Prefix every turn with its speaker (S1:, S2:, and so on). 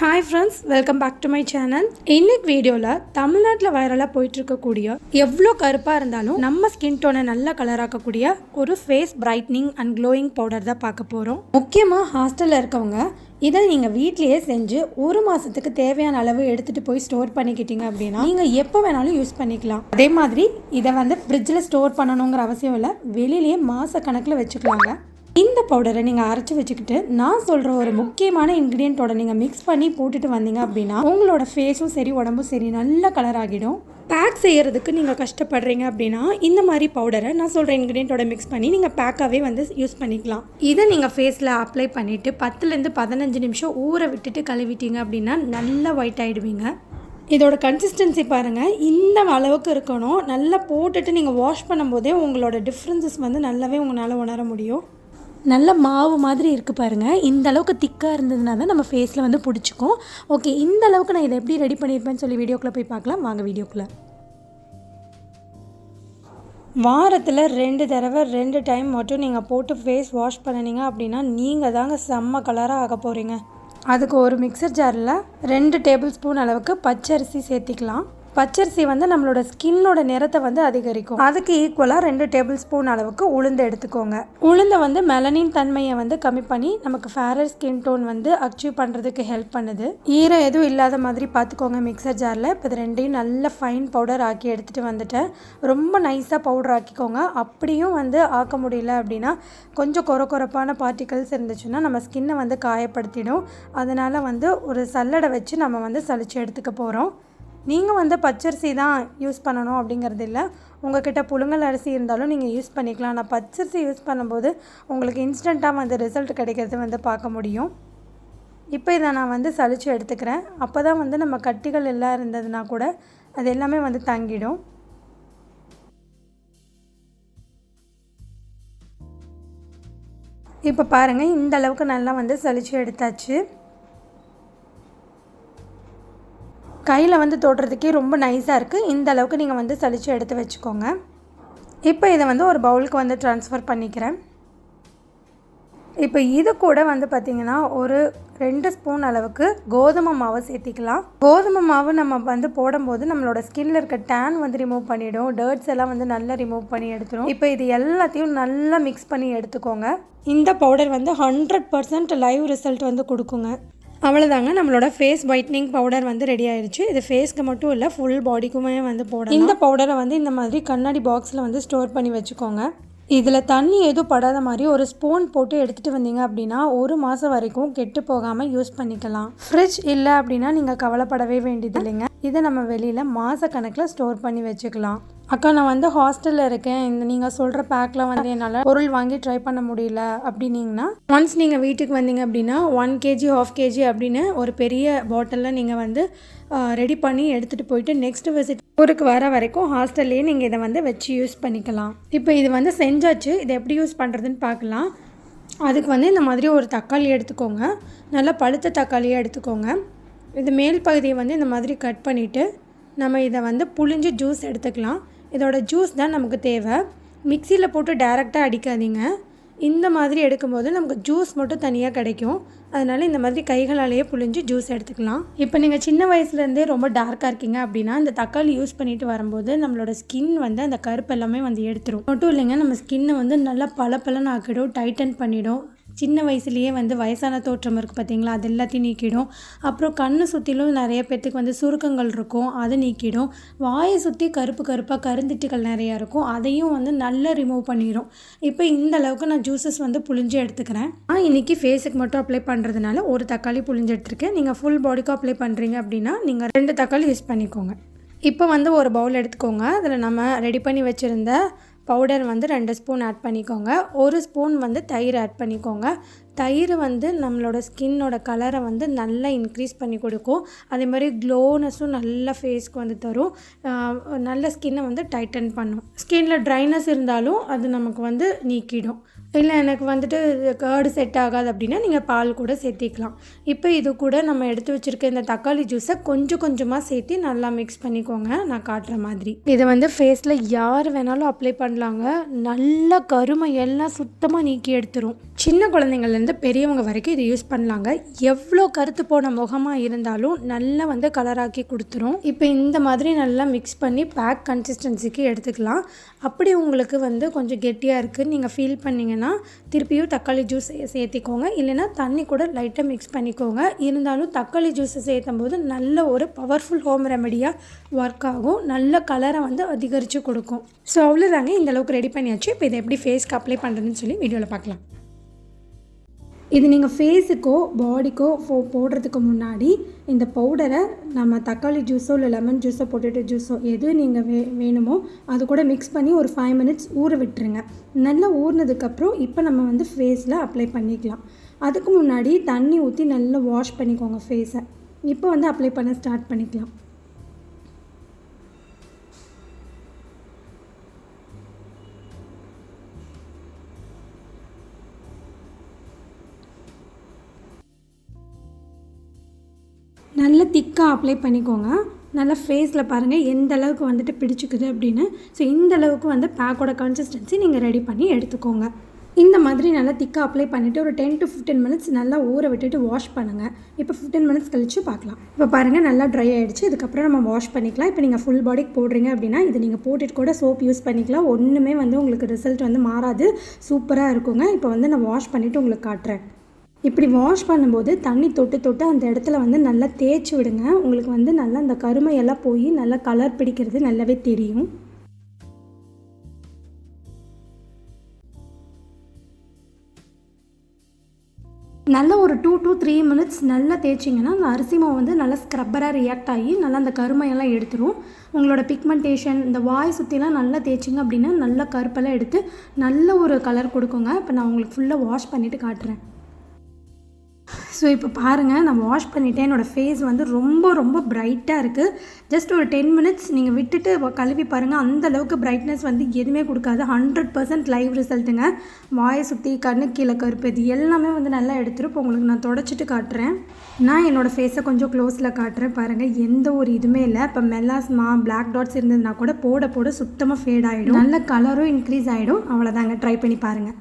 S1: Hi friends welcome back to my channel இன்னைக்கு வீடியோவில் தமிழ்நாட்டில் வைரலாக போயிட்டு இருக்கக்கூடிய எவ்வளோ கருப்பாக இருந்தாலும் நம்ம ஸ்கின் டோனை நல்லா கலராக்கக்கூடிய ஒரு face brightening and glowing powder தான் பார்க்க போகிறோம் முக்கியமாக ஹாஸ்டலில் இருக்கவங்க இதை நீங்கள் வீட்லேயே செஞ்சு ஒரு மாதத்துக்கு தேவையான அளவு எடுத்துகிட்டு போய் ஸ்டோர் பண்ணிக்கிட்டீங்க அப்படின்னா நீங்கள் எப்போ வேணாலும் யூஸ் பண்ணிக்கலாம். அதே மாதிரி இதை வந்து ஃப்ரிட்ஜில் ஸ்டோர் பண்ணணுங்கிற அவசியம் இல்லை வெளியிலேயே மாத கணக்கில் வச்சுக்கலாங்க. இந்த பவுடரை நீங்கள் அரைச்சி வச்சுக்கிட்டு நான் சொல்கிற ஒரு முக்கியமான இன்க்ரீடியண்ட்டோட நீங்கள் மிக்ஸ் பண்ணி போட்டுட்டு வந்தீங்க அப்படின்னா உங்களோட ஃபேஸும் சரி உடம்பும் சரி நல்ல கலர் ஆகிடும். பேக் செய்கிறதுக்கு நீங்கள் கஷ்டப்படுறீங்க அப்படின்னா இந்த மாதிரி பவுடரை நான் சொல்கிற இன்க்ரீடியண்ட்டோட மிக்ஸ் பண்ணி நீங்கள் பேக்காகவே வந்து யூஸ் பண்ணிக்கலாம். இதை நீங்கள் ஃபேஸில் அப்ளை பண்ணிவிட்டு பத்துலேருந்து பதினஞ்சு நிமிஷம் ஊற விட்டுட்டு கழுவிட்டீங்க அப்படின்னா நல்லா ஒயிட் ஆகிடுவீங்க இதோட கன்சிஸ்டன்சி பாருங்கள் இந்த அளவுக்கு இருக்கணும். நல்லா போட்டுட்டு நீங்கள் வாஷ் பண்ணும்போதே உங்களோட டிஃப்ரென்சஸ் வந்து நல்லாவே உங்களால் உணர முடியும். நல்ல மாவு மாதிரி இருக்குது பாருங்கள் இந்த அளவுக்கு திக்காக இருந்ததுனா தான் நம்ம ஃபேஸில் வந்து பிடிச்சிக்கும். ஓகே இந்த அளவுக்கு நான் இதை எப்படி ரெடி பண்ணியிருப்பேன்னு சொல்லி வீடியோக்குள்ளே போய் பார்க்கலாம். வாங்க வீடியோக்குள்ளே வாரத்தில் ரெண்டு தடவை ரெண்டு டைம் மட்டும் நீங்கள் போட்டு ஃபேஸ் வாஷ் பண்ணினீங்க அப்படின்னா நீங்கள் தாங்க செம்ம கலராக ஆக போகிறீங்க அதுக்கு ஒரு மிக்சர் ஜாரில் ரெண்டு டேபிள் ஸ்பூன் அளவுக்கு பச்சரிசி சேர்த்திக்கலாம். பச்சரிசி வந்து நம்மளோட ஸ்கின்னோட நிறத்தை வந்து அதிகரிக்கும். அதுக்கு ஈக்குவலாக ரெண்டு டேபிள் ஸ்பூன் அளவுக்கு உளுந்து எடுத்துக்கோங்க. உளுந்தை வந்து மெலனின் தன்மையை வந்து கம்மி பண்ணி நமக்கு ஃபேரர் ஸ்கின் டோன் வந்து அச்சீவ் பண்ணுறதுக்கு ஹெல்ப் பண்ணுது. ஈரம் எதுவும் இல்லாத மாதிரி பார்த்துக்கோங்க மிக்சர் ஜாரில் இப்போ இது ரெண்டையும் நல்ல ஃபைன் பவுடர் ஆக்கி எடுத்துகிட்டு வந்துட்டேன். ரொம்ப நைஸாக பவுடர் ஆக்கிக்கோங்க. அப்படியும் வந்து ஆக்க முடியல அப்படின்னா கொஞ்சம் கொர கொரப்பான பார்ட்டிகல்ஸ் இருந்துச்சுன்னா நம்ம ஸ்கின்னை வந்து காயப்படுத்திடும். அதனால் வந்து ஒரு சல்லடை வச்சு நம்ம வந்து சளிச்சு எடுத்துக்க போகிறோம் நீங்கள் வந்து பச்சரிசி தான் யூஸ் பண்ணணும் அப்படிங்கிறது இல்லை. உங்கள்கிட்ட புழுங்கல் அரிசி இருந்தாலும் நீங்கள் யூஸ் பண்ணிக்கலாம். ஆனால் பச்சரிசி யூஸ் பண்ணும்போது உங்களுக்கு இன்ஸ்டண்ட்டாக வந்து ரிசல்ட் கிடைக்கிறது வந்து பார்க்க முடியும். இப்போ இதை நான் வந்து சளிச்சு எடுத்துக்கிறேன். அப்போ தான் வந்து நம்ம கட்டிகள் எல்லாம் இருந்ததுன்னா கூட அது எல்லாமே வந்து தங்கிடும். இப்போ பாருங்கள் இந்த அளவுக்கு நல்லா வந்து சளிச்சு எடுத்தாச்சு. கையில் வந்து தொடுறதுக்கே ரொம்ப நைஸாக இருக்குது இந்த அளவுக்கு நீங்கள் வந்து சளிச்சு எடுத்து வச்சுக்கோங்க. இப்போ இதை வந்து ஒரு பவுலுக்கு வந்து ட்ரான்ஸ்ஃபர் பண்ணிக்கிறேன். இப்போ இது கூட வந்து பார்த்திங்கன்னா ஒரு ரெண்டு ஸ்பூன் அளவுக்கு கோதுமை மாவு சேர்த்திக்கலாம். கோதுமை மாவு நம்ம வந்து போடும்போது நம்மளோட ஸ்கின்ல இருக்க டேன் வந்து ரிமூவ் பண்ணிடும். டர்ட்ஸ் எல்லாம் வந்து நல்லா ரிமூவ் பண்ணி எடுத்துரும். இப்போ இது எல்லாத்தையும் நல்லா மிக்ஸ் பண்ணி எடுத்துக்கோங்க. இந்த பவுடர் வந்து ஹண்ட்ரட் பர்சன்ட் லைவ் ரிசல்ட் வந்து கொடுக்குங்க. அவ்வளோதாங்க நம்மளோட ஃபேஸ் ஒயிட்னிங் பவுடர் வந்து ரெடி ஆயிடுச்சு இது ஃபேஸ்க்கு மட்டும் இல்லை ஃபுல் பாடிக்குமே வந்து போடலாம். இந்த பவுடரை வந்து இந்த மாதிரி கண்ணாடி பாக்ஸில் வந்து ஸ்டோர் பண்ணி வச்சுக்கோங்க. இதில் தண்ணி எதுவும் படாத மாதிரி ஒரு ஸ்பூன் போட்டு எடுத்துகிட்டு வந்தீங்க அப்படின்னா ஒரு மாதம் வரைக்கும் கெட்டு போகாமல் யூஸ் பண்ணிக்கலாம். ஃப்ரிட்ஜ் இல்லை அப்படின்னா நீங்கள் கவலைப்படவே வேண்டியது இல்லைங்க இதை நம்ம வெளியில் மாத கணக்கில் ஸ்டோர் பண்ணி வச்சுக்கலாம். அக்கா நான் வந்து ஹாஸ்டலில் இருக்கேன். இந்த நீங்கள் சொல்கிற பேக்கில் வந்து என்னால் பொருள் வாங்கி ட்ரை பண்ண முடியல அப்படின்னீங்கன்னா ஒன்ஸ் நீங்கள் வீட்டுக்கு வந்தீங்க அப்படின்னா ஒன் கேஜி ஹாஃப் கேஜி அப்படின்னு ஒரு பெரிய பாட்டிலில் நீங்கள் வந்து ரெடி பண்ணி எடுத்துகிட்டு போயிட்டு நெக்ஸ்ட் விசிட் ஊருக்கு வர வரைக்கும் ஹாஸ்டல்லையே நீங்கள் இதை வந்து வச்சு யூஸ் பண்ணிக்கலாம். இப்போ இது வந்து செஞ்சாச்சு. இதை எப்படி யூஸ் பண்ணுறதுன்னு பார்க்கலாம். அதுக்கு வந்து இந்த மாதிரி ஒரு தக்காளி எடுத்துக்கோங்க. நல்லா பழுத்த தக்காளியாக எடுத்துக்கோங்க. இது மேல் பகுதியை வந்து இந்த மாதிரி கட் பண்ணிவிட்டு நம்ம இதை வந்து புழிஞ்சு ஜூஸ் எடுத்துக்கலாம். இதோட ஜூஸ் தான் நமக்கு தேவை. மிக்சியில் போட்டு டைரெக்டாக அடிக்காதீங்க. இந்த மாதிரி எடுக்கும்போது நமக்கு ஜூஸ் மட்டும் தனியாக கிடைக்கும். அதனால் இந்த மாதிரி கைகளாலேயே புழிஞ்சு ஜூஸ் எடுத்துக்கலாம். இப்போ நீங்கள் சின்ன வயசுலேருந்தே ரொம்ப டார்க்காக இருக்கீங்க அப்படின்னா இந்த தக்காளி யூஸ் பண்ணிட்டு வரும்போது நம்மளோட ஸ்கின் வந்து அந்த கருப்பு எல்லாமே வந்து எடுத்துரும். மட்டும் இல்லைங்க நம்ம ஸ்கின்னை வந்து நல்லா பல பலன்னு ஆக்கிடும் டைட்டன் பண்ணிடும். சின்ன வயசுலேயே வந்து வயசான தோற்றம் இருக்குது பார்த்தீங்களா அது எல்லாத்தையும் நீக்கிடும். அப்புறம் கண்ணை சுற்றிலும் நிறைய பேர்த்துக்கு வந்து சுருக்கங்கள் இருக்கும். அதை நீக்கிடும். வாயை சுற்றி கருப்பு கருப்பாக கருந்திட்டுகள் நிறையா இருக்கும். அதையும் வந்து நல்லா ரிமூவ் பண்ணிடும் இப்போ இந்த அளவுக்கு நான் ஜூஸஸ் வந்து புழிஞ்சு எடுத்துக்கிறேன். நான் இன்றைக்கி ஃபேஸுக்கு மட்டும் அப்ளை பண்ணுறதுனால ஒரு தக்காளி புழிஞ்சு எடுத்துருக்கேன். நீங்கள் ஃபுல் பாடிக்கும் அப்ளை பண்ணுறீங்க அப்படின்னா நீங்கள் ரெண்டு தக்காளி யூஸ் பண்ணிக்கோங்க. இப்போ வந்து ஒரு பவுல் எடுத்துக்கோங்க. அதில் நம்ம ரெடி பண்ணி வச்சுருந்த பவுடர் வந்து ரெண்டு ஸ்பூன் ஆட் பண்ணிக்கோங்க. ஒரு ஸ்பூன் வந்து தயிர் ஆட் பண்ணிக்கோங்க. தயிர் வந்து நம்மளோட ஸ்கின்னோட கலரை வந்து நல்லா இன்க்ரீஸ் பண்ணி கொடுக்கும். அதே மாதிரி க்ளோனஸும் நல்ல ஃபேஸ்க்கு வந்து தரும். நல்ல ஸ்கின்னை வந்து டைட்டன் பண்ணும். ஸ்கின்னில் ட்ரைனஸ் இருந்தாலும் அது நமக்கு வந்து நீக்கிடும். இல்லை எனக்கு வந்துட்டு கேர்டு செட் ஆகாது அப்படின்னா நீங்கள் பால் கூட சேர்த்திக்கலாம். இப்போ இது கூட நம்ம எடுத்து வச்சுருக்க இந்த தக்காளி ஜூஸை கொஞ்சம் கொஞ்சமாக சேர்த்து நல்லா மிக்ஸ் பண்ணிக்கோங்க. நான் காட்டுற மாதிரி. இதை வந்து ஃபேஸில் யார் வேணாலும் அப்ளை பண்ணலாங்க. நல்ல கருமை எல்லாம் சுத்தமாக நீக்கி எடுத்துரும். சின்ன குழந்தைங்கள்லேருந்து பெரியவங்க வரைக்கும் இதை யூஸ் பண்ணலாங்க. எவ்வளோ கருத்து போன முகமாக இருந்தாலும் நல்லா வந்து கலராக்கி கொடுத்துரும். இப்போ இந்த மாதிரி நல்லா மிக்ஸ் பண்ணி பேக் கன்சிஸ்டன்சிக்கு எடுத்துக்கலாம். அப்படி உங்களுக்கு வந்து கொஞ்சம் கெட்டியாக இருக்குது நீங்கள் ஃபீல் பண்ணிங்கன்னா திருப்பியும் தக்காளி ஜூஸ் சேர்த்திக்கோங்க. இல்லைனா தண்ணி கூட லைட்டாக மிக்ஸ் பண்ணிக்கோங்க. இருந்தாலும் தக்காளி ஜூஸை சேர்த்தும் போது நல்ல ஒரு பவர்ஃபுல் ஹோம் ரெமெடியாக ஒர்க் ஆகும். நல்ல கலரை வந்து அதிகரித்து கொடுக்கும். ஸோ அவ்வளோதாங்க இந்தளவுக்கு ரெடி பண்ணியாச்சு. இப்போ இதை எப்படி ஃபேஸ்க்கு அப்ளை பண்ணுறதுன்னு சொல்லி வீடியோவில் பார்க்கலாம். இது நீங்கள் ஃபேஸுக்கோ பாடிக்கோ ஃபோ போடுறதுக்கு முன்னாடி இந்த பவுடரை நம்ம தக்காளி ஜூஸோ இல்லை லெமன் ஜூஸோ பொட்டேட்டோ ஜூஸோ எது நீங்கள் வே வேணுமோ அது கூட மிக்ஸ் பண்ணி ஒரு ஃபைவ் மினிட்ஸ் ஊற விட்டுருங்க. நல்லா ஊறினதுக்கப்புறம் இப்போ நம்ம வந்து ஃபேஸில் அப்ளை பண்ணிக்கலாம். அதுக்கு முன்னாடி தண்ணி ஊற்றி நல்லா வாஷ் பண்ணிக்கோங்க ஃபேஸை இப்போ வந்து அப்ளை பண்ண ஸ்டார்ட் பண்ணிக்கலாம். திக்காக அப்ளை பண்ணிக்கோங்க. நல்லா ஃபேஸில் பாருங்கள் எந்த அளவுக்கு வந்துட்டு பிடிச்சிக்குது அப்படின்னு. ஸோ இந்த அளவுக்கு வந்து பேக்கோட கன்சிஸ்டன்சி நீங்கள் ரெடி பண்ணி எடுத்துக்கோங்க. இந்த மாதிரி நல்லா திக்காக அப்ளை பண்ணிவிட்டு ஒரு டென் டு ஃபிஃப்டீன் மினிட்ஸ் நல்லா ஊற விட்டுட்டு வாஷ் பண்ணுங்கள் இப்போ ஃபிஃப்டீன் மினிட்ஸ் கழித்து பார்க்கலாம். இப்போ பாருங்கள் நல்லா ட்ரை ஆகிடுச்சு இதுக்கப்புறம் நம்ம வாஷ் பண்ணிக்கலாம். இப்போ நீங்கள் ஃபுல் பாடிக்கு போடுறீங்க அப்படின்னா இது நீங்கள் போட்டுட்டு கூட சோப் யூஸ் பண்ணிக்கலாம். ஒன்றுமே வந்து உங்களுக்கு ரிசல்ட் வந்து மாறாது. சூப்பராக இருக்குங்க. இப்போ வந்து நான் வாஷ் பண்ணிவிட்டு உங்களுக்கு காட்டுறேன். இப்படி வாஷ் பண்ணும்போது தண்ணி தொட்டு தொட்டு அந்த இடத்துல வந்து நல்லா தேய்ச்சி விடுங்க. உங்களுக்கு வந்து நல்லா அந்த கருமையெல்லாம் போய் நல்லா கலர் பிடிக்கிறது நல்லாவே தெரியும். நல்ல ஒரு டூ டூ த்ரீ மினிட்ஸ் நல்லா தேய்ச்சிங்கன்னா அந்த அரிசி மாவு வந்து நல்லா ஸ்க்ரப்பராக ரியாக்ட் ஆகி நல்லா அந்த கருமையெல்லாம் எடுத்துரும். உங்களோட பிக்மெண்டேஷன் இந்த வாய் சுற்றிலாம் நல்லா தேய்ச்சிங்க அப்படின்னா நல்லா கருப்பெல்லாம் எடுத்து நல்ல ஒரு கலர் கொடுக்குங்க. இப்போ நான் உங்களுக்கு ஃபுல்லாக வாஷ் பண்ணிவிட்டு காட்டுறேன். ஸோ இப்போ பாருங்கள் நான் வாஷ் பண்ணிவிட்டேன் என்னோடய ஃபேஸ் வந்து ரொம்ப ரொம்ப பிரைட்டாக இருக்குது ஜஸ்ட் ஒரு டென் மினிட்ஸ் நீங்கள் விட்டுட்டு கழுவி பாருங்கள் அந்த அளவுக்கு பிரைட்னஸ் வந்து எதுவுமே கொடுக்காது. ஹண்ட்ரட் பர்சன்ட் லைவ் ரிசல்ட்டுங்க வாயை சுற்றி கண்ணு கீழே கருப்பு இது எல்லாமே வந்து நல்லா எடுத்துரும் இப்போ உங்களுக்கு நான் தொடச்சிட்டு காட்டுறேன். நான் என்னோடய ஃபேஸை கொஞ்சம் க்ளோஸில் காட்டுறேன். பாருங்கள் எந்த ஒரு இதுவுமே இல்லை. இப்போ மெல்லாஸ்மா பிளாக் டாட்ஸ் இருந்ததுன்னா கூட போட போட சுத்தமாக ஃபேட் ஆகிடும் நல்ல கலரும் இன்க்ரீஸ் ஆகிடும் அவ்வளோதாங்க ட்ரை பண்ணி பாருங்கள்